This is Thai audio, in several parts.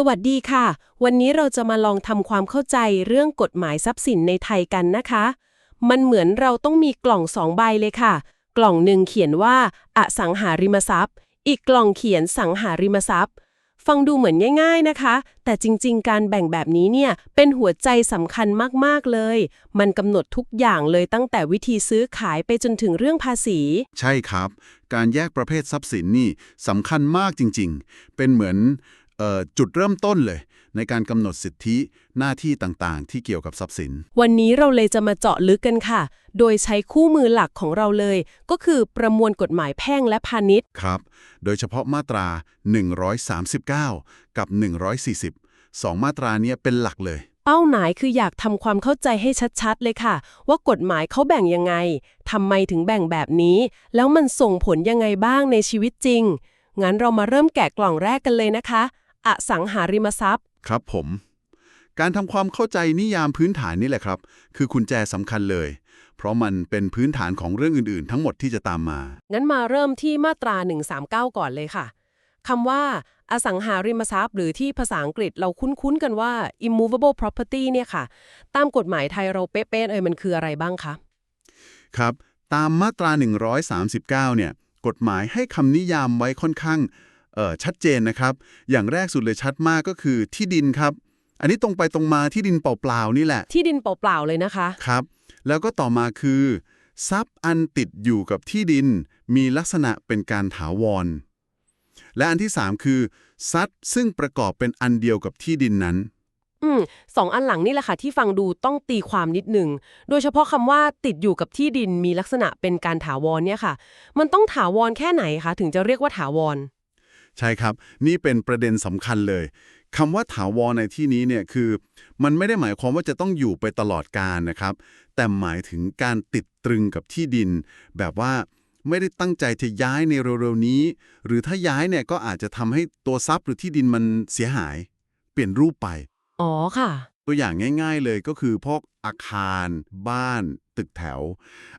สวัสดีค่ะ วันนี้เราจะมาลองทำความเข้าใจเรื่องกฎหมายทรัพย์สินในไทยกันนะคะ มันเหมือนเราต้องมีกล่องสองใบเลยค่ะ กล่องหนึ่งเขียนว่า อสังหาริมทรัพย์ อีกกล่องเขียนสังหาริมทรัพย์ ฟังดูเหมือนง่ายๆนะคะ แต่จริงๆ การแบ่งแบบนี้เนี่ยเป็นหัวใจสำคัญมากๆเลย มันกำหนดทุกอย่างเลยตั้งแต่วิธีซื้อขายไปจนถึงเรื่องภาษี ใช่ครับ การแยกประเภททรัพย์สินนี่สำคัญมากจริง ๆ เป็นเหมือน จุดเริ่มต้นเลย ในการกำหนดสิทธิหน้าที่ต่างๆ ที่เกี่ยวกับทรัพย์สิน วันนี้เราเลยจะมาเจาะลึกกันค่ะ โดยใช้คู่มือหลักของเราเลย ก็คือประมวลกฎหมายแพ่งและพาณิชย์ครับ โดยเฉพาะมาตรา 139 กับ 140สองมาตราเนี้ยเป็นหลักเลย เป้าหมายคืออยากทำความเข้าใจให้ชัดๆเลยค่ะ ว่ากฎหมายเขาแบ่งยังไงทำไมถึงแบ่งแบบนี้ แล้วมันส่งผลยังไงบ้างในชีวิตจริงงั้นเรามาเริ่มแกะกล่องแรกกันเลยนะคะ อสังหาริมทรัพย์ ครับผม การทำความเข้าใจนิยามพื้นฐานนี่แหละครับ คือกุญแจสำคัญเลย เพราะมันเป็นพื้นฐานของเรื่องอื่นๆ ทั้งหมดที่จะตามมา งั้นมาเริ่มที่มาตรา 139 ก่อนเลยค่ะคำว่า อสังหาริมทรัพย์ หรือที่ภาษาอังกฤษเราคุ้นๆกันว่า immovable property เนี่ยค่ะ ตามกฎหมายไทยเราเป๊ะๆเอ่ยมันคืออะไรบ้างคะครับ ตามมาตรา 139 เนี่ย กฎหมายให้คำนิยามไว้ค่อนข้างเอ่อ ชัดเจนนะครับ อย่างแรกสุดเลยชัดมากก็คือที่ดินครับ อันนี้ตรงไปตรงมาที่ดินเปล่าๆนี่แหละ ที่ดินเปล่าๆเลยนะคะครับ แล้วก็ต่อมาคือ ทรัพย์อันติดอยู่กับที่ดิน มีลักษณะเป็นการถาวร และอันที่ 3 คือทรัพย์ซึ่งประกอบเป็นอันเดียวกับที่ดินนั้นอืมสองอันหลังนี่แหละค่ะที่ฟังดูต้องตีความนิดหนึ่ง โดยเฉพาะคำว่าติดอยู่กับที่ดินมีลักษณะเป็นการถาวรเนี่ยค่ะ มันต้องถาวรแค่ไหนคะถึงจะเรียกว่าถาวร ใช่ครับ นี่เป็นประเด็นสำคัญเลยคำว่าถาวรในที่นี้เนี่ยคือมันไม่ได้หมายความว่าจะต้องอยู่ไปตลอดกาลนะครับ แต่หมายถึงการติดตรึงกับที่ดิน แบบว่าไม่ได้ตั้งใจจะย้ายในเร็วๆนี้ หรือถ้าย้ายเนี่ยก็อาจจะทำให้ตัวทรัพย์หรือที่ดินมันเสียหาย เปลี่ยนรูปไป อ๋อค่ะ ตัวอย่างง่าย ๆ เลยก็คือพวกอาคาร บ้าน ตึกแถว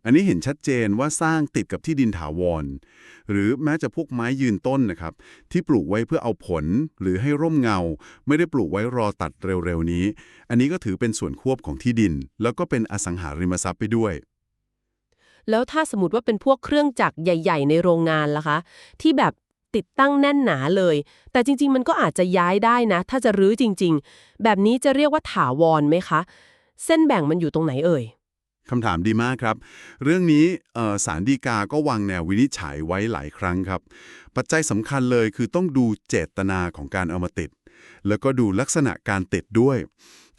อันนี้เห็นชัดเจนว่าสร้างติดกับที่ดินถาวร หรือแม้จะพวกไม้ยืนต้นนะครับ ที่ปลูกไว้เพื่อเอาผลหรือให้ร่มเงา ไม่ได้ปลูกไว้รอตัดเร็วๆนี้ อันนี้ก็ถือเป็นส่วนควบของที่ดิน แล้วก็เป็นอสังหาริมทรัพย์ไปด้วยแล้วถ้าสมมติว่าเป็นพวกเครื่องจักรใหญ่ ๆ ในโรงงานล่ะคะ ที่แบบ ติดตั้งแน่นหนาเลย แต่จริง ๆ มันก็อาจจะย้ายได้นะ ถ้าจะรื้อจริง ๆ แบบนี้จะเรียกว่าถาวรไหมคะ เส้นแบ่งมันอยู่ตรงไหนเอ่ยคำถามดีมากครับ เรื่องนี้เอ่อศาลฎีกาก็วางแนววินิจฉัยไว้หลายครั้งครับ ปัจจัยสำคัญเลยคือต้องดูเจตนาของการเอามาติด แล้วก็ดูลักษณะการติดด้วย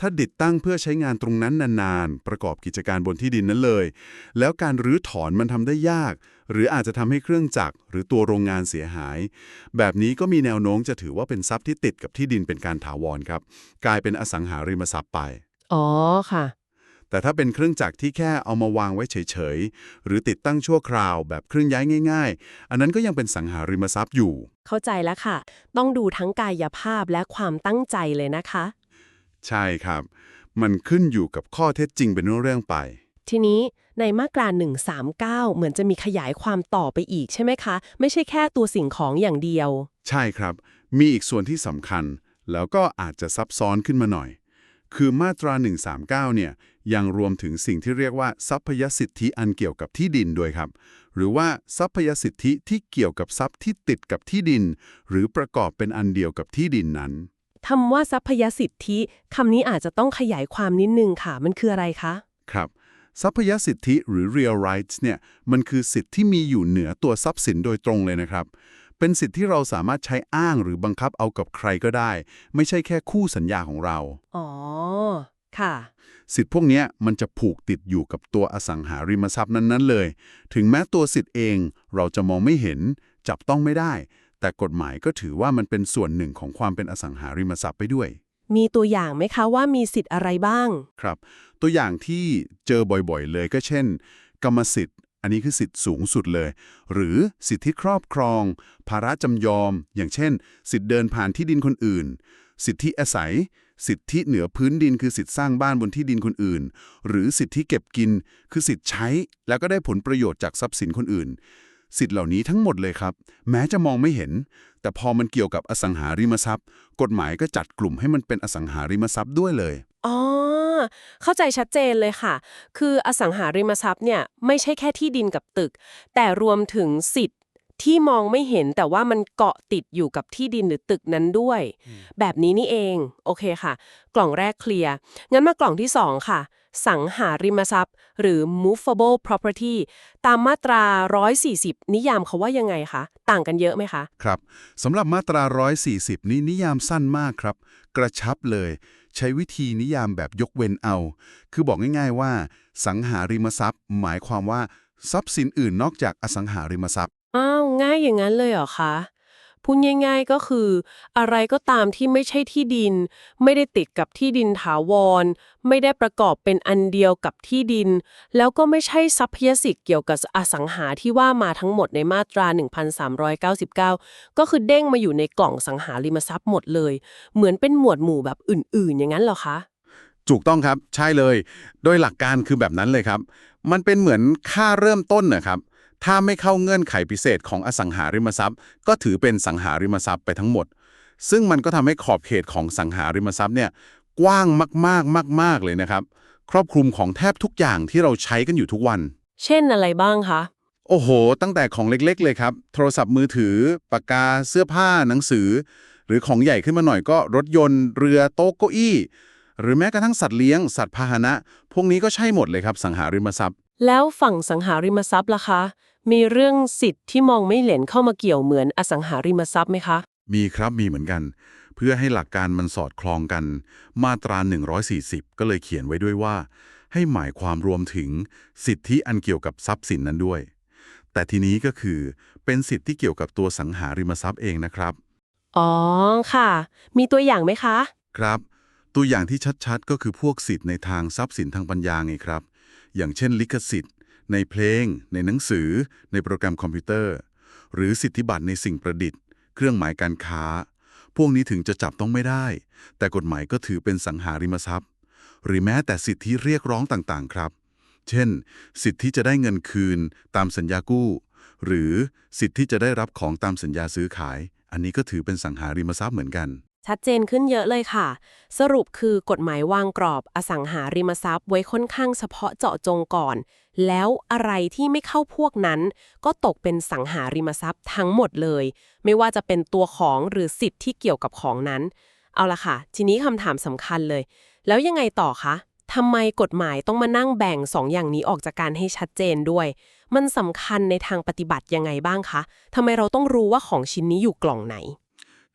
ถ้าติดตั้งเพื่อใช้งานตรงนั้นนานๆ ประกอบกิจการบนที่ดินนั้นเลย แล้วการรื้อถอนมันทำได้ยาก หรืออาจจะทำให้เครื่องจักรหรือตัวโรงงานเสียหาย แบบนี้ก็มีแนวโน้มจะถือว่าเป็นทรัพย์ที่ติดกับที่ดินเป็นการถาวรครับ กลายเป็นอสังหาริมทรัพย์ไป อ๋อค่ะ แต่ถ้าเป็นเครื่องจักรที่แค่เอามาวางไว้เฉยๆ หรือติดตั้งชั่วคราวแบบเครื่องย้ายง่าย ๆ อันนั้นก็ยังเป็นสังหาริมทรัพย์อยู่ เข้าใจแล้วค่ะ ต้องดูทั้งกายภาพและความตั้งใจเลยนะคะ ใช่ครับ มันขึ้นอยู่กับข้อเท็จจริงเป็นเรื่องๆไป ทีนี้ในมาตรา 139 เหมือนจะมีขยายความต่อไปอีกใช่ไหมคะ ไม่ใช่แค่ตัวสิ่งของอย่างเดียว ใช่ครับ มีอีกส่วนที่สำคัญ แล้วก็อาจจะซับซ้อนขึ้นมาหน่อย คือมาตรา 139 เนี่ยยังรวมถึงสิ่งที่เรียกว่าทรัพยสิทธิอันเกี่ยวกับที่ดินด้วยครับ หรือว่าทรัพยสิทธิที่เกี่ยวกับทรัพย์ที่ติดกับที่ดิน หรือประกอบเป็นอันเดียวกับที่ดินนั้น คำว่าทรัพยสิทธิคำนี้อาจจะต้องขยายความนิดนึงค่ะ มันคืออะไรคะ ครับ ทรัพยสิทธิหรือ real rights เนี่ย มันคือสิทธิที่มีอยู่เหนือตัวทรัพย์สินโดยตรงเลยนะครับ เป็นสิทธิที่เราสามารถใช้อ้างหรือบังคับเอากับใครก็ได้ ไม่ใช่แค่คู่สัญญาของเรา อ๋อ ค่ะ สิทธิพวกเนี้ยมันจะผูกติดอยู่กับตัวอสังหาริมทรัพย์นั้นๆเลย ถึงแม้ตัวสิทธิ์เองเราจะมองไม่เห็น จับต้องไม่ได้ แต่กฎหมายก็ถือว่ามันเป็นส่วนหนึ่งของความเป็นอสังหาริมทรัพย์ไปด้วย มีตัวอย่างไหมคะว่ามีสิทธิ์อะไรบ้าง ครับ ตัวอย่างที่เจอบ่อยๆ เลยก็เช่น กรรมสิทธิ์ อันนี้คือสิทธิ์สูงสุดเลย หรือสิทธิครอบครอง ภาระจำยอม อย่างเช่น สิทธิเดินผ่านที่ดินคนอื่น สิทธิอาศัย สิทธิเหนือพื้นดิน คือสิทธิสร้างบ้านบนที่ดินคนอื่น หรือสิทธิเก็บกิน คือสิทธิใช้ แล้วก็ได้ผลประโยชน์จากทรัพย์สินคนอื่น สิทธิ์เหล่านี้ทั้งหมดเลยครับ แม้จะมองไม่เห็น แต่พอมันเกี่ยวกับอสังหาริมทรัพย์ กฎหมายก็จัดกลุ่มให้มันเป็นอสังหาริมทรัพย์ด้วยเลยอ๋อเข้าใจชัดเจนเลยค่ะ คืออสังหาริมทรัพย์เนี่ยไม่ใช่แค่ที่ดินกับตึก แต่รวมถึงสิทธิ์ที่มองไม่เห็นแต่ว่ามันเกาะติดอยู่กับที่ดินหรือตึกนั้นด้วย แบบนี้นี่เอง โอเคค่ะ กล่องแรกเคลียร์ งั้นมากล่องที่ 2 ค่ะ สังหาริมทรัพย์ หรือ movable property ตามมาตรา 140 นิยามเขาว่ายังไงคะ ต่างกันเยอะไหมคะ ครับสำหรับมาตรา 140 นี้นิยามสั้นมากครับ กระชับเลย ใช้วิธีนิยามแบบยกเว้นเอา คือบอกง่ายๆว่า สังหาริมทรัพย์ หมายความว่าทรัพย์สินอื่นนอกจากอสังหาริมทรัพย์อ้าวง่ายอย่างนั้นเลยเหรอคะ พูดง่ายๆก็คือ อะไรก็ตามที่ไม่ใช่ที่ดิน ไม่ได้ติดกับที่ดินถาวร ไม่ได้ประกอบเป็นอันเดียวกับที่ดิน แล้วก็ไม่ใช่ทรัพยสิทธิ์เกี่ยวกับอสังหาที่ว่ามาทั้งหมดในมาตรา 1399 ก็คือเด้งมาอยู่ในกล่องสังหาริมทรัพย์หมดเลย เหมือนเป็นหมวดหมู่แบบอื่นๆ อย่างนั้นเหรอคะถูกต้องครับใช่เลย โดยหลักการคือแบบนั้นเลยครับ มันเป็นเหมือนค่าเริ่มต้นนะครับ ถ้าไม่เข้าเงื่อนไขพิเศษของอสังหาริมทรัพย์ ก็ถือเป็นสังหาริมทรัพย์ไปทั้งหมด ซึ่งมันก็ทำให้ขอบเขตของสังหาริมทรัพย์เนี่ยกว้างมากๆมาก ๆ เลยนะครับ ครอบคลุมของแทบทุกอย่างที่เราใช้กันอยู่ทุกวัน เช่นอะไรบ้างคะ โอ้โห ตั้งแต่ของเล็กๆ เลยครับ โทรศัพท์มือถือ ปากกา เสื้อผ้า หนังสือ หรือของใหญ่ขึ้นมาหน่อยก็รถยนต์ เรือ โต๊ะเก้าอี้ หรือแม้กระทั่งสัตว์เลี้ยง สัตว์พาหนะ พวกนี้ก็ใช่หมดเลยครับสังหาริมทรัพย์ แล้วฝั่งสังหาริมทรัพย์ล่ะคะ มีเรื่องสิทธิ์ที่มองไม่เห็นเข้ามาเกี่ยวเหมือนอสังหาริมทรัพย์ไหมคะ มีครับมีเหมือนกัน เพื่อให้หลักการมันสอดคล้องกัน มาตรา 140 ก็เลยเขียนไว้ด้วยว่า ให้หมายความรวมถึงสิทธิอันเกี่ยวกับทรัพย์สินนั้นด้วย แต่ทีนี้ก็คือเป็นสิทธิที่เกี่ยวกับตัวสังหาริมทรัพย์เองนะครับ อ๋อค่ะ มีตัวอย่างไหมคะ ครับ ตัวอย่างที่ชัดๆ ก็คือพวกสิทธิ์ในทางทรัพย์สินทางปัญญาไงครับ อย่างเช่น ลิขสิทธิ์ ในเพลง ในหนังสือ ในโปรแกรมคอมพิวเตอร์ หรือสิทธิบัตรในสิ่งประดิษฐ์ เครื่องหมายการค้า พวกนี้ถึงจะจับต้องไม่ได้ แต่กฎหมายก็ถือเป็นสังหาริมทรัพย์ หรือแม้แต่สิทธิเรียกร้องต่างๆ ครับ เช่น สิทธิจะได้เงินคืนตามสัญญากู้ หรือสิทธิจะได้รับของตามสัญญาซื้อขาย อันนี้ก็ถือเป็นสังหาริมทรัพย์เหมือนกัน ชัดเจนขึ้นเยอะเลยค่ะ สรุปคือกฎหมายวางกรอบอสังหาริมทรัพย์ไว้ค่อนข้างเฉพาะเจาะจงก่อน แล้วอะไรที่ไม่เข้าพวกนั้น ก็ตกเป็นสังหาริมทรัพย์ทั้งหมดเลย ไม่ว่าจะเป็นตัวของหรือสิทธิ์ที่เกี่ยวกับของนั้น เอาละค่ะ ทีนี้คำถามสำคัญเลย แล้วยังไงต่อคะทำไมกฎหมายต้องมานั่งแบ่งสองอย่างนี้ออกจากการให้ชัดเจนด้วย มันสำคัญในทางปฏิบัติยังไงบ้างคะทำไมเราต้องรู้ว่าของชิ้นนี้อยู่กล่องไหน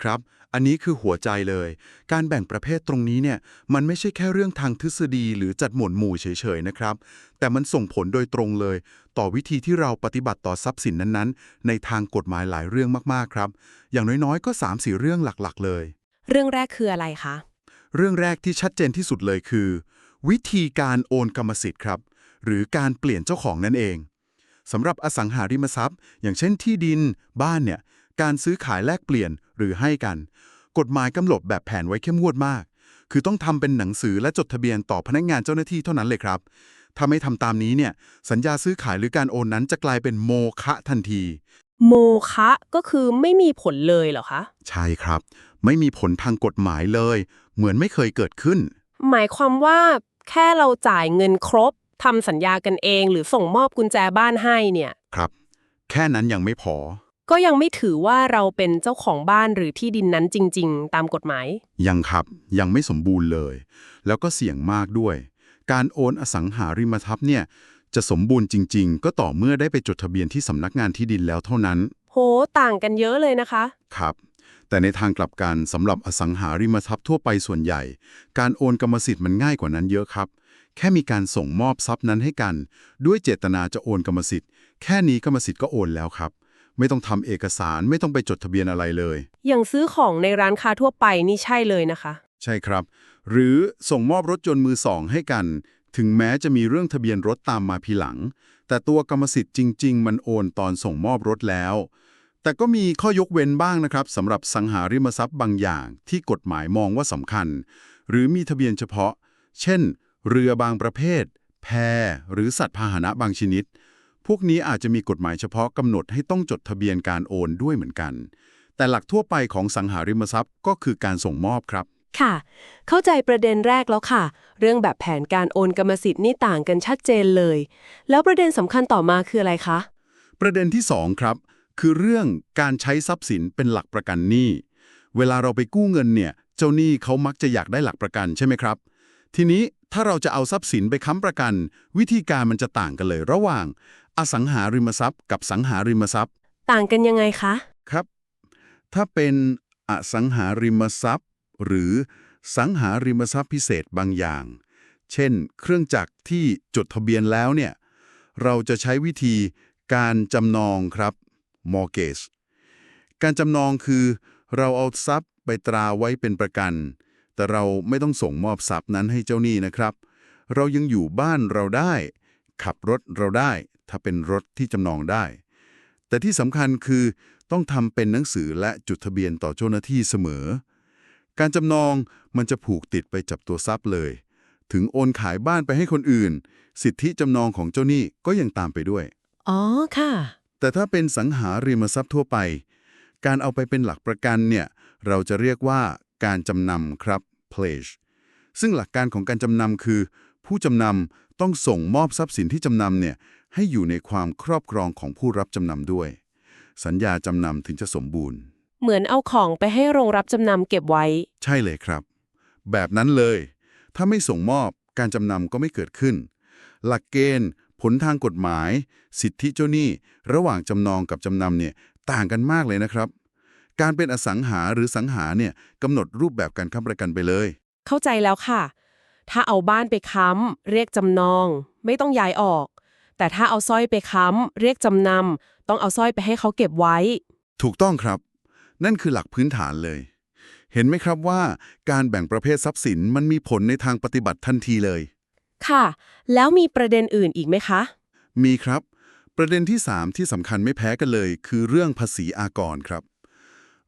ครับ อันนี้คือหัวใจเลย การแบ่งประเภทตรงนี้เนี่ยมันไม่ใช่แค่เรื่องทางทฤษฎีหรือจัดหมวดหมู่เฉยๆนะครับ แต่มันส่งผลโดยตรงเลย ต่อวิธีที่เราปฏิบัติต่อทรัพย์สินนั้นๆ ในทางกฎหมายหลายเรื่องมากๆครับ อย่างน้อยๆ ก็3-4เรื่องหลักๆ เลย เรื่องแรกคืออะไรคะ เรื่องแรกที่ชัดเจนที่สุดเลยคือ วิธีการโอนกรรมสิทธิ์ครับ หรือการเปลี่ยนเจ้าของนั่นเองสำหรับอสังหาริมทรัพย์ อย่างเช่นที่ดิน บ้านเนี่ยการซื้อขายแลกเปลี่ยนหรือให้กัน กฎหมายกำหนดแบบแผนไว้เข้มงวดมาก คือต้องทำเป็นหนังสือและจดทะเบียนต่อพนักงานเจ้าหน้าที่เท่านั้นเลยครับ ถ้าไม่ทำตามนี้เนี่ย สัญญาซื้อขายหรือการโอนนั้นจะกลายเป็นโมฆะทันที โมคะก็คือไม่มีผลเลยเหรอคะ ใช่ครับ ไม่มีผลทางกฎหมายเลย เหมือนไม่เคยเกิดขึ้น หมายความว่าแค่เราจ่ายเงินครบทำสัญญากันเอง หรือส่งมอบกุญแจบ้านให้เนี่ย ครับ แค่นั้นยังไม่พอ ก็ยังไม่ถือว่าเราเป็นเจ้าของบ้านหรือที่ดินนั้นจริง ๆ ตามกฎหมาย ยังครับยังไม่สมบูรณ์เลย แล้วก็เสี่ยงมากด้วย การโอนอสังหาริมทรัพย์เนี่ย จะสมบูรณ์จริง ๆ ก็ต่อเมื่อได้ไปจดทะเบียนที่สำนักงานที่ดินแล้วเท่านั้น โห ต่างกันเยอะเลยนะคะ ครับ แต่ในทางกลับกันสำหรับอสังหาริมทรัพย์ทั่วไปส่วนใหญ่ การโอนกรรมสิทธิ์มันง่ายกว่านั้นเยอะครับ แค่มีการส่งมอบทรัพย์นั้นให้กัน ด้วยเจตนาจะโอนกรรมสิทธิ์ แค่นี้กรรมสิทธิ์ก็โอนแล้วครับ ไม่ต้องทำเอกสารไม่ต้องไปจดทะเบียนอะไรเลย อย่างซื้อของในร้านค้าทั่วไปนี่ใช่เลยนะคะ ใช่ครับ หรือส่งมอบรถยนต์มือสองให้กัน ถึงแม้จะมีเรื่องทะเบียนรถตามมาภายหลัง แต่ตัวกรรมสิทธิ์จริง ๆ มันโอนตอนส่งมอบรถแล้ว แต่ก็มีข้อยกเว้นบ้างนะครับสำหรับสังหาริมทรัพย์บางอย่างที่กฎหมายมองว่าสำคัญ หรือมีทะเบียนเฉพาะ เช่น เรือบางประเภท แพหรือสัตว์พาหนะบางชนิด พพวกนี้อาจจะมีกฎหมายเฉพาะกำหนดให้ต้องจดทะเบียนการโอนด้วยเหมือนกัน แต่หลักทั่วไปของสังหาริมทรัพย์ก็คือการส่งมอบครับ ค่ะ เข้าใจประเด็นแรกแล้วค่ะ เรื่องแบบแผนการโอนกรรมสิทธิ์นี่ต่างกันชัดเจนเลย แล้วประเด็นสำคัญต่อมาคืออะไรคะ ประเด็นที่ 2 ครับ คือเรื่องการใช้ทรัพย์สินเป็นหลักประกันหนี้ เวลาเราไปกู้เงินเนี่ย เจ้าหนี้เขามักจะอยากได้หลักประกันใช่ไหมครับ ทีนี้ถ้าเราจะเอาทรัพย์สินไปค้ำประกัน วิธีการมันจะต่างกันเลยระหว่าง อสังหาริมทรัพย์ กับสังหาริมทรัพย์ ต่างกันยังไงคะ ครับ ถ้าเป็นอสังหาริมทรัพย์ หรือสังหาริมทรัพย์พิเศษบางอย่าง เช่น เครื่องจักรที่จดทะเบียนแล้วเนี่ย เราจะใช้วิธีการจำนองครับ mortgage การจำนองคือเราเอาทรัพย์ไปตราไว้เป็นประกัน แต่เราไม่ต้องส่งมอบทรัพย์นั้นให้เจ้าหนี้นะครับ เรายังอยู่บ้านเราได้ ขับรถเราได้ ถ้าเป็นรถที่จำนองได้ แต่ที่สำคัญคือต้องทำเป็นหนังสือและจุดทะเบียนต่อเจ้าหน้าที่เสมอ การจำนองมันจะผูกติดไปจับตัวทรัพย์เลย ถึงโอนขายบ้านไปให้คนอื่น สิทธิจำนองของเจ้าหนี้ก็ยังตามไปด้วย อ๋อค่ะ แต่ถ้าเป็นสังหาริมทรัพย์ทั่วไป การเอาไปเป็นหลักประกันเนี่ยเราจะเรียกว่าการจำนำครับ pledge ซึ่งหลักการของการจำนำคือ ผู้จำนำต้องส่งมอบทรัพย์สินที่จำนำเนี่ย ให้อยู่ในความครอบครองของผู้รับจำนำด้วย สัญญาจำนำถึงจะสมบูรณ์ เหมือนเอาของไปให้โรงรับจำนำเก็บไว้ ใช่เลยครับ แบบนั้นเลย ถ้าไม่ส่งมอบการจำนำก็ไม่เกิดขึ้น หลักเกณฑ์ ผลทางกฎหมาย สิทธิเจ้าหนี้ ระหว่างจำนองกับจำนำเนี่ยต่างกันมากเลยนะครับ การเป็นอสังหาหรือสังหาเนี่ยกำหนดรูปแบบการค้ำประกันไปเลย เข้าใจแล้วค่ะ ถ้าเอาบ้านไปค้ำเรียกจำนอง ไม่ต้องย้ายออก แต่ถ้าเอาสร้อยไปค้ำเรียกจำนำต้องเอาสร้อยไปให้เขาเก็บไว้ ถูกต้องครับ นั่นคือหลักพื้นฐานเลย เห็นไหมครับว่าการแบ่งประเภททรัพย์สินมันมีผลในทางปฏิบัติทันทีเลย ค่ะ แล้วมีประเด็นอื่นอีกไหมคะ มีครับ ประเด็นที่ 3 ที่สำคัญไม่แพ้กันเลย คือเรื่องภาษีอากรครับ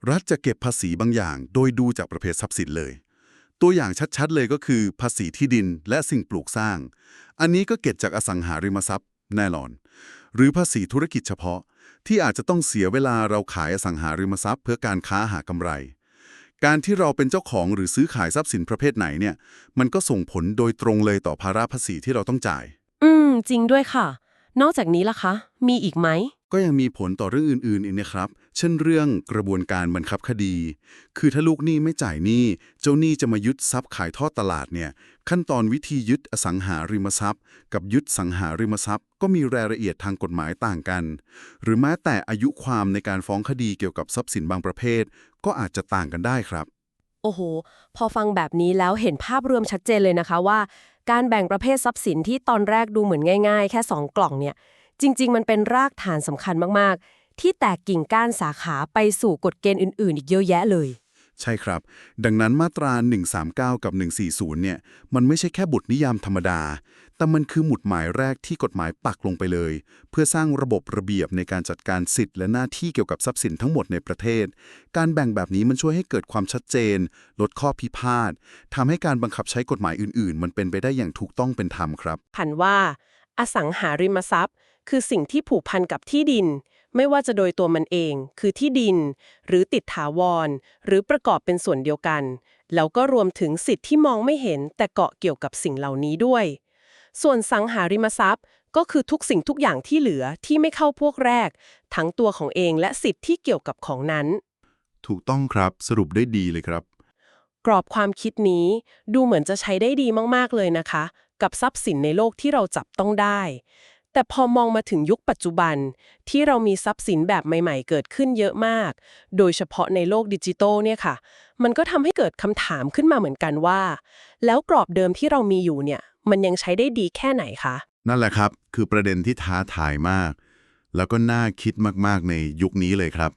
รัฐจะเก็บภาษีบางอย่าง โดยดูจากประเภททรัพย์สินเลยตัวอย่างชัดๆ เลยก็คือภาษีที่ดินและสิ่งปลูกสร้าง อันนี้ก็เก็บจากอสังหาริมทรัพย์ แน่นอน หรือภาษีธุรกิจเฉพาะ ที่อาจจะต้องเสียเวลาเราขายอสังหาริมทรัพย์ เพื่อการค้าหากำไร การที่เราเป็นเจ้าของหรือซื้อขายทรัพย์สินประเภทไหนเนี่ย มันก็ส่งผลโดยตรงเลยต่อภาระภาษีที่เราต้องจ่าย อืม จริงด้วยค่ะ นอกจากนี้ล่ะคะ มีอีกไหม ก็ยังมีผลต่อเรื่องอื่นๆอีกนะครับ เช่นเรื่องกระบวนการบังคับคดี คือถ้าลูกหนี้ไม่จ่ายหนี้ เจ้าหนี้จะมายึดทรัพย์ขายทอดตลาดเนี่ย ขั้นตอนวิธียึดอสังหาริมทรัพย์ กับยึดสังหาริมทรัพย์ ก็มีรายละเอียดทางกฎหมายต่างกัน หรือแม้แต่อายุความในการฟ้องคดีเกี่ยวกับทรัพย์สินบางประเภท ก็อาจจะต่างกันได้ครับ โอ้โห พอฟังแบบนี้แล้วเห็นภาพรวมชัดเจนเลยนะคะว่า การแบ่งประเภททรัพย์สินที่ตอนแรกดูเหมือนง่าย ๆ แค่ 2 กล่องเนี่ย จริง ๆ มันเป็นรากฐานสำคัญมาก ๆ ที่แตกกิ่งก้านสาขาไปสู่กฎเกณฑ์อื่น ๆ อีกเยอะแยะเลย ใช่ครับ ดังนั้นมาตรา 139 กับ 140 เนี่ย มันไม่ใช่แค่บทนิยามธรรมดา แต่มันคือหมุดหมายแรกที่กฎหมายปักลงไปเลย เพื่อสร้างระบบระเบียบในการจัดการสิทธิ์และหน้าที่เกี่ยวกับทรัพย์สินทั้งหมดในประเทศ การแบ่งแบบนี้มันช่วยให้เกิดความชัดเจน ลดข้อพิพาททำให้การบังคับใช้กฎหมายอื่น ๆ มันเป็นไปได้อย่างถูกต้องเป็นธรรมครับ ผันว่า อสังหาริมทรัพย์ คือสิ่งที่ผูกพันกับที่ดิน ไม่ว่าจะโดยตัวมันเอง คือที่ดิน หรือติดถาวร หรือประกอบเป็นส่วนเดียวกัน แล้วก็รวมถึงสิทธิ์ที่มองไม่เห็น แต่เกาะเกี่ยวกับสิ่งเหล่านี้ด้วย ส่วนสังหาริมทรัพย์ ก็คือทุกสิ่งทุกอย่างที่เหลือที่ไม่เข้าพวกแรก ทั้งตัวของเองและสิทธิ์ที่เกี่ยวกับของนั้น ถูกต้องครับสรุปได้ดีเลยครับ กรอบความคิดนี้ดูเหมือนจะใช้ได้ดีมากๆเลยนะคะ กับทรัพย์สินในโลกที่เราจับต้องได้ แต่พอมองมาถึงยุคปัจจุบัน ที่เรามีทรัพย์สินแบบใหม่ๆ เกิดขึ้นเยอะมาก โดยเฉพาะในโลกดิจิทัลเนี่ยค่ะ มันก็ทำให้เกิดคำถามขึ้นมาเหมือนกันว่า แล้วกรอบเดิมที่เรามีอยู่เนี่ย มันยังใช้ได้ดีแค่ไหนคะ นั่นแหละครับ คือประเด็นที่ท้าทายมาก แล้วก็น่าคิดมากๆในยุคนี้เลยครับ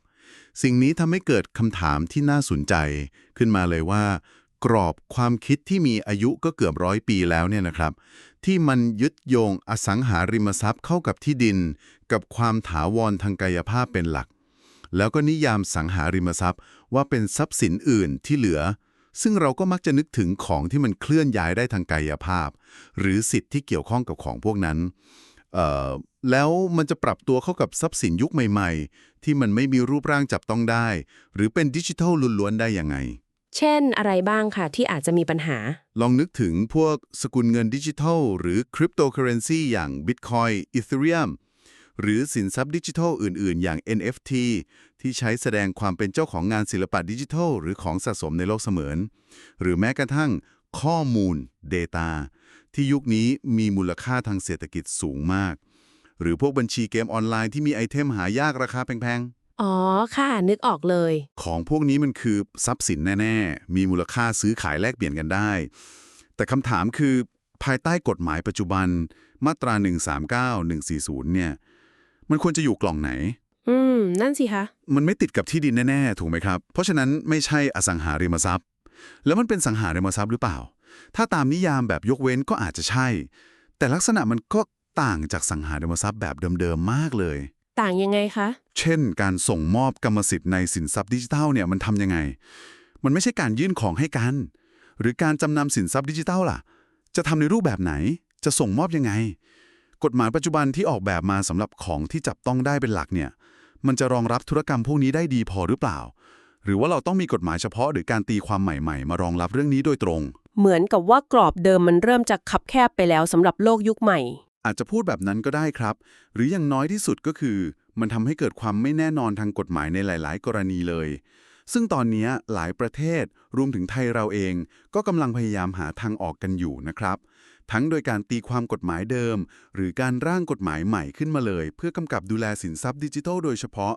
สิ่งนี้ทำให้เกิดคำถามที่น่าสนใจ ขึ้นมาเลยว่า กรอบความคิดที่มีอายุก็เกือบร้อยปีแล้วเนี่ยนะครับ ที่มันยึดโยงอสังหาริมทรัพย์เข้ากับที่ดิน กับความถาวรทางกายภาพเป็นหลัก แล้วก็นิยามสังหาริมทรัพย์ ว่าเป็นทรัพย์สินอื่นที่เหลือ ซึ่งเราก็มักจะนึกถึงของที่มันเคลื่อนย้ายได้ทางกายภาพ หรือสิทธิ์ที่เกี่ยวข้องกับของพวกนั้นแล้วมันจะปรับตัวเข้ากับทรัพย์สินยุคใหม่ ๆ ที่มันไม่มีรูปร่างจับต้องได้ หรือเป็นดิจิทัลล้วนๆได้ยังไง เช่นอะไรบ้างค่ะที่อาจจะมีปัญหา ลองนึกถึงพวกสกุลเงินดิจิทัล หรือคริปโตเคอเรนซีอย่าง Bitcoin Ethereum หรือสินทรัพย์ดิจิทัลอื่น ๆ อย่าง NFT ที่ใช้แสดงความเป็นเจ้าของงานศิลปะดิจิทัล หรือของสะสมในโลกเสมือน หรือแม้กระทั่งข้อมูล Data ที่ยุคนี้มีมูลค่าทางเศรษฐกิจสูงมาก หรือพวกบัญชีเกมออนไลน์ที่มีไอเทมหายากราคาแพงๆ อ๋อ ค่ะ นึกออกเลย ของพวกนี้มันคือทรัพย์สินแน่ ๆ มีมูลค่าซื้อขายแลกเปลี่ยนกันได้ แต่คำถามคือภายใต้กฎหมายปัจจุบันมาตรา 139 140 เนี่ย มันควรจะอยู่กล่องไหน อืม นั่นสิคะ มันไม่ติดกับที่ดินแน่ ๆ ถูกไหมครับ เพราะฉะนั้นไม่ใช่อสังหาริมทรัพย์ แล้วมันเป็นสังหาริมทรัพย์หรือเปล่า ถ้าตามนิยามแบบยกเว้นก็อาจจะใช่ แต่ลักษณะมันก็ต่างจากสังหาริมทรัพย์แบบเดิมๆมากเลย ต่างยังไงคะ เช่น การส่งมอบกรรมสิทธิ์ในสินทรัพย์ดิจิทัลเนี่ยมันทำยังไง มันไม่ใช่การยื่นของให้กัน หรือการจำนำสินทรัพย์ดิจิทัลล่ะ จะทำในรูปแบบไหน จะส่งมอบยังไง กฎหมายปัจจุบันที่ออกแบบมาสำหรับของที่จับต้องได้เป็นหลักเนี่ย มันจะรองรับธุรกรรมพวกนี้ได้ดีพอหรือเปล่า หรือว่าเราต้องมีกฎหมายเฉพาะ หรือการตีความใหม่ๆ มารองรับเรื่องนี้โดยตรง เหมือนกับว่ากรอบเดิมมันเริ่มจากขับแคบไปแล้วสำหรับโลกยุคใหม่ อาจจะพูดแบบนั้นก็ได้ครับ หรืออย่างน้อยที่สุดก็คือ มันทำให้เกิดความไม่แน่นอนทางกฎหมายในหลาย ๆ กรณีเลย ซึ่งตอนนี้หลายประเทศรวมถึงไทยเราเอง ก็กำลังพยายามหาทางออกกันอยู่นะครับ ทั้งโดยการตีความกฎหมายเดิม หรือการร่างกฎหมายใหม่ขึ้นมาเลย เพื่อกำกับดูแลสินทรัพย์ดิจิทัลโดยเฉพาะ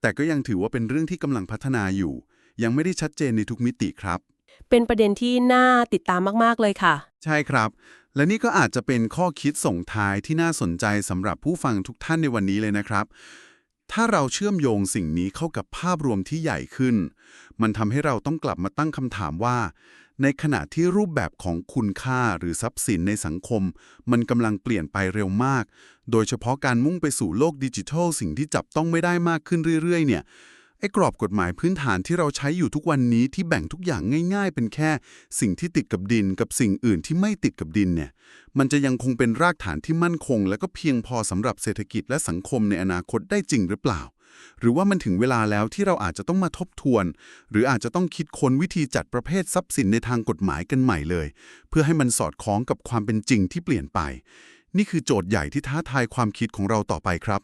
แต่ก็ยังถือว่าเป็นเรื่องที่กำลังพัฒนาอยู่ ยังไม่ได้ชัดเจนในทุกมิติครับเป็นประเด็นที่น่าติดตามมาก ๆ เลยค่ะ ใช่ครับ และนี่ก็อาจจะเป็นข้อคิดส่งท้ายที่น่าสนใจสำหรับผู้ฟังทุกท่านในวันนี้เลยนะครับ ถ้าเราเชื่อมโยงสิ่งนี้เข้ากับภาพรวมที่ใหญ่ขึ้น มันทำให้เราต้องกลับมาตั้งคำถามว่า ในขณะที่รูปแบบของคุณค่าหรือทรัพย์สินในสังคม มันกำลังเปลี่ยนไปเร็วมาก โดยเฉพาะการมุ่งไปสู่โลกดิจิทัลสิ่งที่จับต้องไม่ได้มากขึ้นเรื่อยๆ เนี่ย ไอ้กรอบกฎหมายพื้นฐานที่เราใช้อยู่ทุกวันนี้ที่แบ่งทุกอย่างง่าย ๆ เป็นแค่ สิ่งที่ติดกับดินกับสิ่งอื่นที่ไม่ติดกับดินเนี่ย มันจะยังคงเป็นรากฐานที่มั่นคง และก็เพียงพอสำหรับเศรษฐกิจและสังคมในอนาคตได้จริงหรือเปล่า หรือว่ามันถึงเวลาแล้วที่เราอาจจะต้องมาทบทวน หรืออาจจะต้องคิดค้นวิธีจัดประเภททรัพย์สินในทางกฎหมายกันใหม่เลย เพื่อให้มันสอดคล้องกับความเป็นจริงที่เปลี่ยนไป นี่คือโจทย์ใหญ่ที่ท้าทายความคิดของเราต่อไปครับ